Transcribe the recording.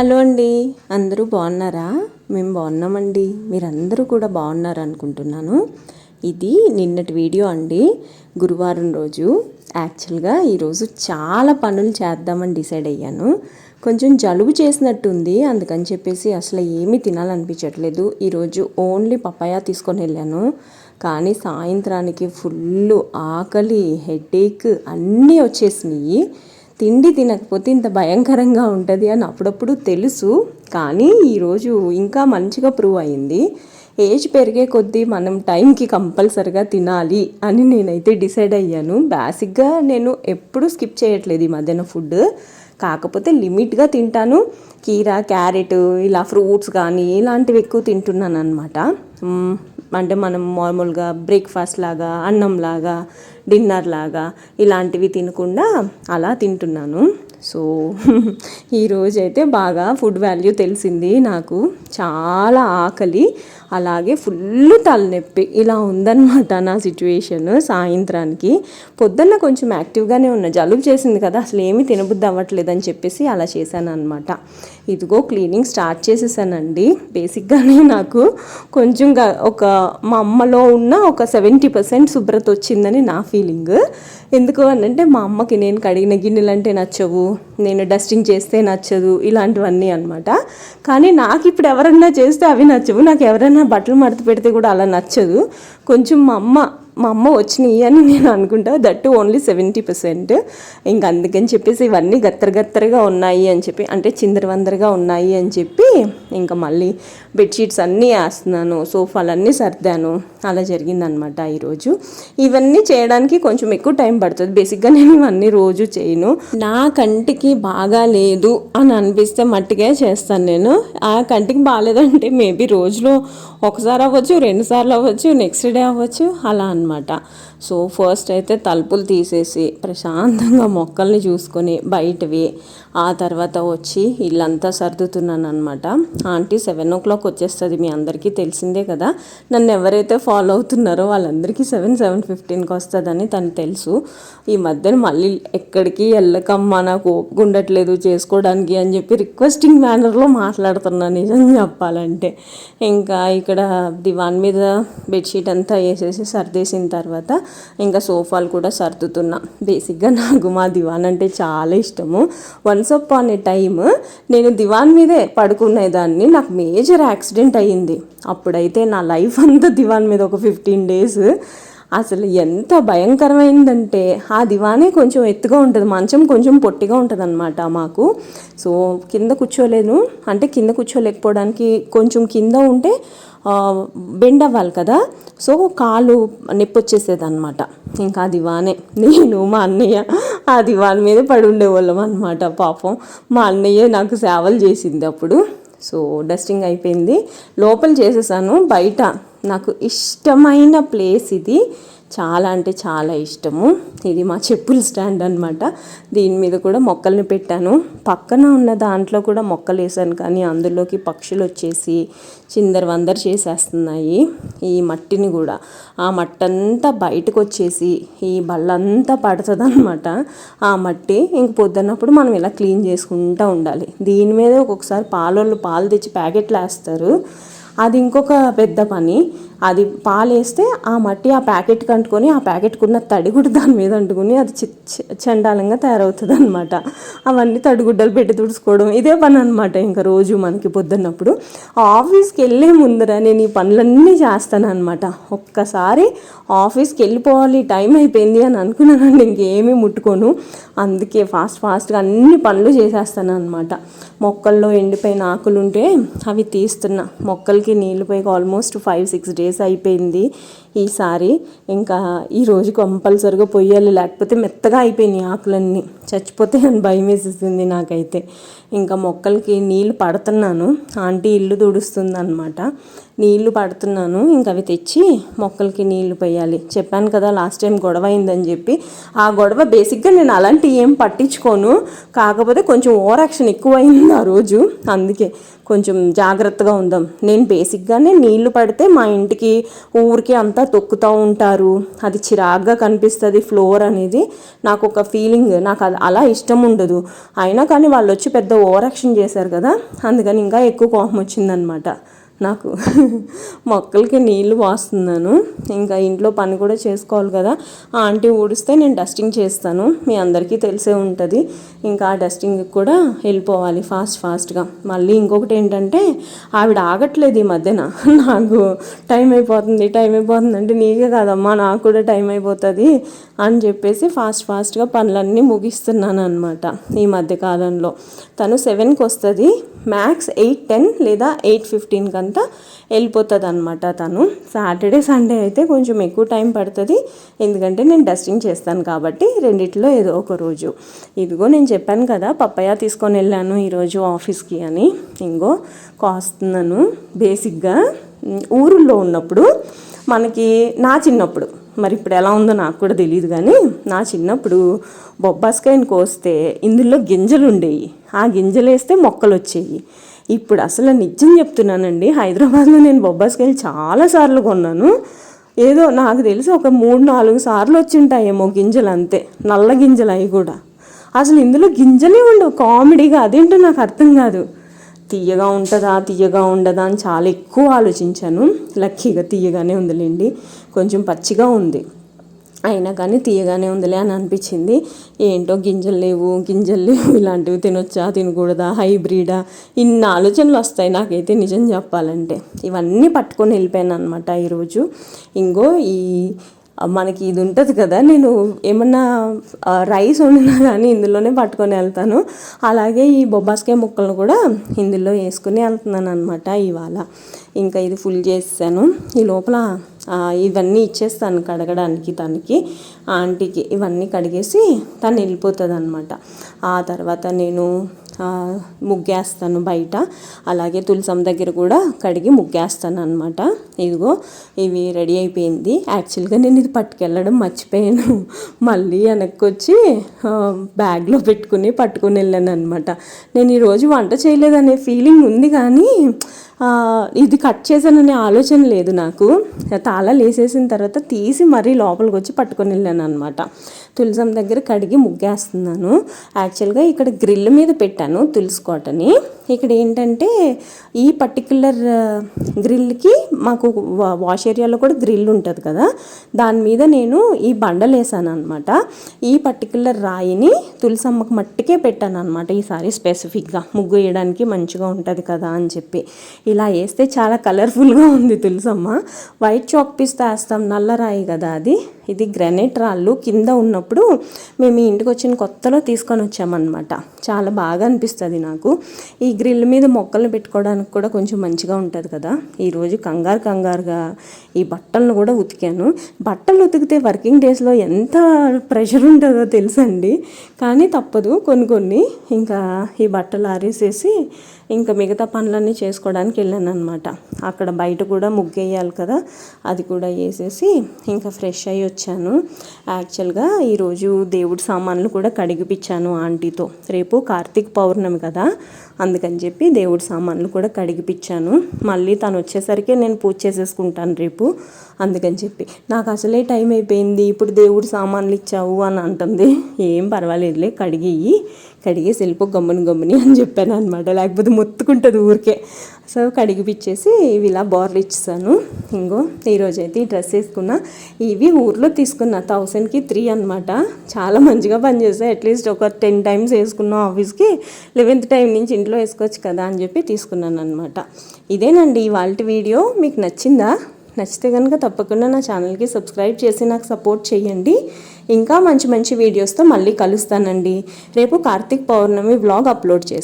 Hello అండి. అందరూ బాగున్నారా? మేము బాగున్నామండి. మీరందరూ కూడా బాగున్నారు అనుకుంటున్నాను. ఇది నిన్నటి వీడియో అండి. గురువారం రోజు యాక్చువల్గా ఈరోజు చాలా పనులు చేద్దామని డిసైడ్ అయ్యాను. కొంచెం జలుబు చేసినట్టుంది. అందుకని చెప్పేసి అసలు ఏమీ తినాలనిపించట్లేదు. ఈరోజు ఓన్లీ పపాయ తీసుకొని వెళ్ళాను. కానీ సాయంత్రానికి ఫుల్ ఆకలి హెడేక్ అన్నీ వచ్చేసినాయి. తిండి తినకపోతే ఇంత భయంకరంగా ఉంటుంది అని అప్పుడప్పుడు తెలుసు. కానీ ఈరోజు ఇంకా మంచిగా ప్రూవ్ అయింది. ఏజ్ పెరిగే కొద్దీ మనం టైంకి కంపల్సరిగా తినాలి అని నేనైతే డిసైడ్ అయ్యాను. బేసిక్గా నేను ఎప్పుడూ స్కిప్ చేయట్లేదు ఈ మధ్యాహ్నం ఫుడ్ కాకపోతే లిమిట్గా తింటాను. కీరా క్యారెట్ ఇలా ఫ్రూట్స్ కానీ ఇలాంటివి ఎక్కువ తింటున్నాను అనమాట అంటే మనం మామూలుగా బ్రేక్ఫాస్ట్ లాగా అన్నం లాగా డిన్నర్ లాగా ఇలాంటివి తినకుండా అలా తింటున్నాను. సో ఈరోజైతే బాగా ఫుడ్ వాల్యూ తెలిసింది నాకు. చాలా ఆకలి అలాగే ఫుల్ తలనొప్పి. ఇలా ఉందన్నమాట నా సిచ్యువేషన్ సాయంత్రానికి. పొద్దున్న కొంచెం యాక్టివ్గానే ఉన్న. జలుబు చేసింది కదా అసలు ఏమీ తినబుద్ధి అవ్వట్లేదని చెప్పేసి అలా చేశాను అనమాట ఇదిగో క్లీనింగ్ స్టార్ట్ చేసేసానండి. బేసిక్గానే నాకు కొంచెం ఒక మా అమ్మలో ఉన్న ఒక సెవెంటీ పర్సెంట్ శుభ్రత వచ్చిందని నా ఫీలింగ్. ఎందుకు అని అంటే మా అమ్మకి నేను కడిగిన గిన్నెలు అంటే నచ్చవు నేను డస్టింగ్ చేస్తే నచ్చదు ఇలాంటివన్నీ అనమాట కానీ నాకు ఇప్పుడు ఎవరన్నా చేస్తే అవి నచ్చవు నాకు ఎవరైనా బట్టలు మడత పెడితే కూడా అలా నచ్చదు. కొంచెం మా అమ్మ మా అమ్మ వచ్చినాయి అని నేను అనుకుంటా. That only seventy percent. ఇంక అందుకని చెప్పేసి ఇవన్నీ గత్తర గత్తరగా ఉన్నాయి అని చెప్పి అంటే చిందరవందరగా ఉన్నాయి అని చెప్పి ఇంకా మళ్ళీ బెడ్షీట్స్ అన్నీ వేస్తున్నాను సోఫాలన్నీ సర్దాను. అలా జరిగిందనమాట ఈరోజు. ఇవన్నీ చేయడానికి కొంచెం ఎక్కువ టైం పడుతుంది. బేసిక్గా నేను ఇవన్నీ రోజు చేయను. నా కంటికి బాగా లేదు అని అనిపిస్తే మట్టిగా చేస్తాను నేను. ఆ కంటికి బాగాలేదంటే మేబీ రోజులో ఒకసారి అవ్వచ్చు రెండుసార్లు అవ్వచ్చు నెక్స్ట్ డే అవ్వచ్చు అలా అనమాట సో ఫస్ట్ అయితే తలుపులు తీసేసి ప్రశాంతంగా మొక్కల్ని చూసుకొని బయటవి. ఆ తర్వాత వచ్చి ఇల్లంతా సర్దుతున్నాను అనమాట ఆంటీ సెవెన్ ఓ క్లాక్ వచ్చేస్తుంది మీ అందరికీ తెలిసిందే కదా. నన్ను ఎవరైతే ఫాలో అవుతున్నారో వాళ్ళందరికీ సెవెన్ సెవెన్ ఫిఫ్టీన్కి వస్తుందని తను తెలుసు. ఈ మధ్యన మళ్ళీ ఎక్కడికి వెళ్ళకమ్మా నాకు ఓపిక ఉండట్లేదు చేసుకోవడానికి అని చెప్పి రిక్వెస్టింగ్ మేనర్లో మాట్లాడుతున్నాను నిజం చెప్పాలంటే. ఇంకా ఇక్కడ దివాన్ మీద బెడ్షీట్ అంతా వేసేసి సర్దేసిన తర్వాత ఇంకా సోఫాలు కూడా సర్దుతున్నా. బేసిక్గా నాకు మా దివాన్ అంటే చాలా ఇష్టము. Once upon a time నేను దివాన్ మీదే పడుకునేదాన్ని. నాకు మేజర్ యాక్సిడెంట్ అయ్యింది. అప్పుడైతే నా లైఫ్ అంతా దివాన్ మీద ఒక ఫిఫ్టీన్ డేస్ అసలు ఎంత భయంకరమైందంటే ఆ దివానే కొంచెం ఎత్తుగా ఉంటుంది మంచం కొంచెం పొట్టిగా ఉంటుంది అనమాట మాకు. సో కింద కూర్చోలేను. అంటే కింద కూర్చోలేకపోవడానికి కొంచెం కింద ఉంటే బెండ్ అవ్వాలి కదా. సో కాలు నొప్పి వచ్చేసేది అనమాట ఇంకా దివానే. నేను మా అన్నయ్య ఆ దివాన్ మీద పడి ఉండేవాళ్ళం అనమాట పాపం. మా అన్నయ్య నాకు సేవలు చేసింది అప్పుడు. సో డస్టింగ్ అయిపోయింది. లోపల చేసేసాను. బయట నాకు ఇష్టమైన ప్లేస్ ఇది. చాలా అంటే చాలా ఇష్టము. ఇది మా చెప్పుల స్టాండ్ అనమాట దీని మీద కూడా మొక్కల్ని పెట్టాను. పక్కన ఉన్న దాంట్లో కూడా మొక్కలు వేసాను కానీ అందులోకి పక్షులు వచ్చేసి చిందర వందర చేసేస్తున్నాయి. ఈ మట్టిని కూడా. ఆ మట్టి అంతా బయటకు వచ్చేసి ఈ బళ్ళంతా పడుతుంది అనమాట ఆ మట్టి ఇంక పొద్దున్నప్పుడు మనం ఇలా క్లీన్ చేసుకుంటూ ఉండాలి. దీని మీద ఒక్కొక్కసారి పాలోళ్ళు పాలు తెచ్చి ప్యాకెట్లు వేస్తారు. అది ఇంకొక పెద్ద పని. అది పాలేస్తే ఆ మట్టి ఆ ప్యాకెట్ కంటుకొని ఆ ప్యాకెట్కున్న తడిగుడ్డ దాని మీద అంటుకుని అది చండాలంగా తయారవుతుంది అనమాట అవన్నీ తడిగుడ్డలు పెట్టి తుడుచుకోవడం ఇదే పని అనమాట ఇంకా రోజు మనకి పొద్దున్నప్పుడు. ఆఫీస్కి వెళ్ళే ముందర నేను ఈ పనులన్నీ చేస్తాను అనమాట ఒక్కసారి ఆఫీస్కి వెళ్ళిపోవాలి టైం అయిపోయింది అని అనుకున్నానండి ఇంకేమీ ముట్టుకోను. అందుకే ఫాస్ట్ ఫాస్ట్గా అన్ని పనులు చేసేస్తాను అనమాట మొక్కల్లో ఎండిపోయిన ఆకులు ఉంటే అవి తీస్తున్నా. మొక్కలకి నీళ్ళు పోయి almost five six days days అయిపోయింది ఈసారి ఇంకా ఈరోజు కంపల్సరిగా పొయ్యాలి. లేకపోతే మెత్తగా అయిపోయినాయి ఆకులన్నీ. చచ్చిపోతే అని భయం వేసేసింది నాకైతే. ఇంకా మొక్కలకి నీళ్ళు పడుతున్నాను. ఆంటీ ఇల్లు తుడుస్తుంది అనమాట నీళ్ళు పడుతున్నాను. ఇంకా అవి తెచ్చి మొక్కలకి నీళ్ళు పోయాలి చెప్పాను కదా లాస్ట్ టైం గొడవ అయిందని చెప్పి. ఆ గొడవ బేసిక్గా నేను అలాంటివి ఏం పట్టించుకోను. కాకపోతే కొంచెం ఓరాక్షన్ ఎక్కువైంది ఆ రోజు. అందుకే కొంచెం జాగ్రత్తగా ఉందాం. నేను బేసిక్గానే నీళ్ళు పడితే మా ఇంటికి ఊరికి అంత అంతా తొక్కుతూ ఉంటారు. అది చిరాగ్గా కనిపిస్తుంది ఫ్లోర్ అనేది. నాకు ఒక ఫీలింగ్ నాకు అది అలా ఇష్టం ఉండదు. అయినా కానీ వాళ్ళు వచ్చి పెద్ద ఓవర్ యాక్షన్ చేశారు కదా అందుకని ఇంకా ఎక్కువ కోపం వచ్చిందనమాట నాకు మొక్కలకి నీళ్ళు పోస్తున్నాను ఇంకా ఇంట్లో పని కూడా చేసుకోవాలి కదా. ఆ ఆంటీ ఊడిస్తే నేను డస్టింగ్ చేస్తాను. మీ అందరికీ తెలిసే ఉంటుంది. ఇంకా ఆ డస్టింగ్కి కూడా వెళ్ళిపోవాలి ఫాస్ట్ ఫాస్ట్గా. మళ్ళీ ఇంకొకటి ఏంటంటే ఆవిడ ఆగట్లేదు ఈ మధ్యన. నాకు టైం అయిపోతుంది టైం అయిపోతుంది అంటే నీకే కాదమ్మా నాకు కూడా టైం అయిపోతుంది అని చెప్పేసి ఫాస్ట్ ఫాస్ట్గా పనులన్నీ ముగిస్తున్నాను అనమాట ఈ మధ్య కాలంలో. తను సెవెన్కి వస్తుంది మ్యాక్స్ ఎయిట్ టెన్ లేదా ఎయిట్ ఫిఫ్టీన్కి అంతా వెళ్ళిపోతుంది అనమాట తను. సాటర్డే సండే అయితే కొంచెం ఎక్కువ టైం పడుతుంది. ఎందుకంటే నేను డస్టింగ్ చేస్తాను కాబట్టి రెండిట్లో ఏదో ఒక రోజు. ఇదిగో నేను చెప్పాను కదా పప్పయ్య తీసుకొని వెళ్ళాను ఈరోజు ఆఫీస్కి అని. ఇంకో కాస్తున్నాను బేసిక్గా ఊరుల్లో ఉన్నప్పుడు మనకి నా చిన్నప్పుడు మరి ఇప్పుడు ఎలా ఉందో నాకు కూడా తెలియదు కానీ నా చిన్నప్పుడు బొబ్బాస్కాయని కోస్తే ఇందులో గింజలు ఉండేవి ఆ గింజలు వేస్తే మొక్కలు వచ్చేవి ఇప్పుడు అసలు నిజం చెప్తున్నానండి. హైదరాబాద్లో నేను బొబ్బాస్కాయలు చాలాసార్లు కొన్నాను. ఏదో నాకు తెలిసి ఒక మూడు నాలుగు సార్లు వచ్చి ఉంటాయేమో గింజలు అంతే. నల్ల గింజలు అవి కూడా. అసలు ఇందులో గింజలే ఉండవు. కామెడీగా అదేంటో నాకు అర్థం కాదు. తీయగా ఉంటుందా తీయగా ఉండదా అని చాలా ఎక్కువ ఆలోచించాను. లక్కీగా తీయగానే ఉందిలేండి. కొంచెం పచ్చిగా ఉంది. అయినా కానీ తీయగానే ఉందిలే అని అనిపించింది. ఏంటో గింజలు లేవు గింజలు లేవు ఇలాంటివి తినొచ్చా తినకూడదా హైబ్రిడా? ఇన్ని ఆలోచనలు వస్తాయి నాకైతే నిజం చెప్పాలంటే. ఇవన్నీ పట్టుకొని వెళ్ళిపోయాను అనమాట ఈరోజు. ఇంకో ఈ మనకి ఇది ఉంటుంది కదా నేను ఏమన్నా రైస్ వండినా కానీ ఇందులోనే పట్టుకొని వెళ్తాను. అలాగే ఈ బొబ్బాస్కాయ ముక్కలను కూడా ఇందులో వేసుకుని వెళ్తున్నాను అనమాట ఇవాళ. ఇంకా ఇది ఫుల్ చేసాను ఈ లోపల ఇవన్నీ ఇచ్చేస్తాను కడగడానికి తనకి ఆంటీకి. ఇవన్నీ కడిగేసి తను వెళ్ళిపోతుంది అనమాట ఆ తర్వాత నేను ముగ్గేస్తాను బయట. అలాగే తులసం దగ్గర కూడా కడిగి ముగ్గేస్తాను అనమాట ఇదిగో ఇవి రెడీ అయిపోయింది. యాక్చువల్గా నేను ఇది పట్టుకెళ్ళడం మర్చిపోయాను. మళ్ళీ వెనక్కి వచ్చి బ్యాగ్లో పెట్టుకుని పట్టుకుని వెళ్ళాను అనమాట నేను ఈరోజు వంట చేయలేదనే ఫీలింగ్ ఉంది కానీ ఇది కట్ చేశాననే ఆలోచన లేదు నాకు. తాళాలు వేసేసిన తర్వాత తీసి మరీ లోపలికి వచ్చి పట్టుకొని వెళ్ళాను అనమాట తులసం దగ్గర కడిగి ముగ్గేస్తున్నాను. యాక్చువల్గా ఇక్కడ గ్రిల్ మీద పెట్టాను. తులసి కోటని. ఇక్కడ ఏంటంటే ఈ పర్టికులర్ గ్రిల్కి మాకు వాష్ ఏరియాలో కూడా గ్రిల్ ఉంటుంది కదా. దాని మీద నేను ఈ బండలు వేసాను అనమాట ఈ పర్టికులర్ రాయిని తులసమ్మకు మట్టికే పెట్టాను అనమాట ఈసారి స్పెసిఫిక్గా. ముగ్గు వేయడానికి మంచిగా ఉంటుంది కదా అని చెప్పి. ఇలా వేస్తే చాలా కలర్ఫుల్గా ఉంది తులసమ్మ. వైట్ చాక్ పీస్ వేస్తాం నల్ల రాయి కదా అది. ఇది గ్రానైట్ రాళ్ళు కింద ఉన్నప్పుడు మేము ఇంటికి వచ్చిన కొత్తలో తీసుకొని వచ్చామన్నమాట. చాలా బాగా అనిపిస్తుంది నాకు. ఈ గ్రిల్ మీద మొక్కలు పెట్టుకోవడానికి కూడా కొంచెం మంచిగా ఉంటుంది కదా. ఈరోజు కంగారు కంగారుగా ఈ బట్టలను కూడా ఉతికాను. బట్టలు ఉతికితే వర్కింగ్ డేస్లో ఎంత ప్రెషర్ ఉంటుందో తెలుసండి. కానీ తప్పదు కొన్ని కొన్ని. ఇంకా ఈ బట్టలు ఆరేసేసి ఇంకా మిగతా పనులన్నీ చేసుకోవడానికి వెళ్ళాను అనమాట అక్కడ బయట కూడా ముగ్గేయాలి కదా. అది కూడా వేసేసి ఇంకా ఫ్రెష్ అయ్యి వచ్చాను. యాక్చువల్గా ఈరోజు దేవుడి సామాన్లు కూడా కడిగిపించాను ఆంటీతో. రేపు కార్తీక పౌర్ణమి కదా. అందుకని చెప్పి దేవుడి సామాన్లు కూడా కడిగిపించాను మళ్ళీ తను వచ్చేసరికి నేను పూజ చేసేసుకుంటాను రేపు. అందుకని చెప్పి. నాకు అసలే టైం అయిపోయింది. ఇప్పుడు దేవుడి సామాన్లు ఇచ్చావు అని అంటుంది. ఏం పర్వాలేదులే కడిగి కడిగేసి వెళ్ళిపో గమ్ముని గమ్ముని అని చెప్పాను అనమాట లేకపోతే మొత్తుకుంటుంది ఊరికే. సో కడిగిపిచ్చేసి ఇవి ఇలా బోర్లు ఇచ్చేసాను. ఇంకో ఈరోజైతే ఈ డ్రెస్ వేసుకున్నా. ఇవి ఊర్లో తీసుకున్న థౌసండ్కి త్రీ అనమాట చాలా మంచిగా పనిచేస్తాయి అట్లీస్ట్ ఒక టెన్ టైమ్స్ వేసుకున్నాం ఆఫీస్కి లెవెన్త్ టైం నుంచి ఇంట్లో వేసుకోవచ్చు కదా అని చెప్పి తీసుకున్నాను అనమాట ఇదేనండి ఇవాళ వీడియో. మీకు నచ్చిందా? నచ్చితే కనుక తప్పకుండా నా ఛానల్కి సబ్స్క్రైబ్ చేసి నాకు సపోర్ట్ చేయండి. ఇంకా మంచి మంచి వీడియోస్తో మళ్ళీ కలుస్తానండి. రేపు కార్తీక్ పౌర్ణమి వ్లాగ్ అప్లోడ్ చేస్తాను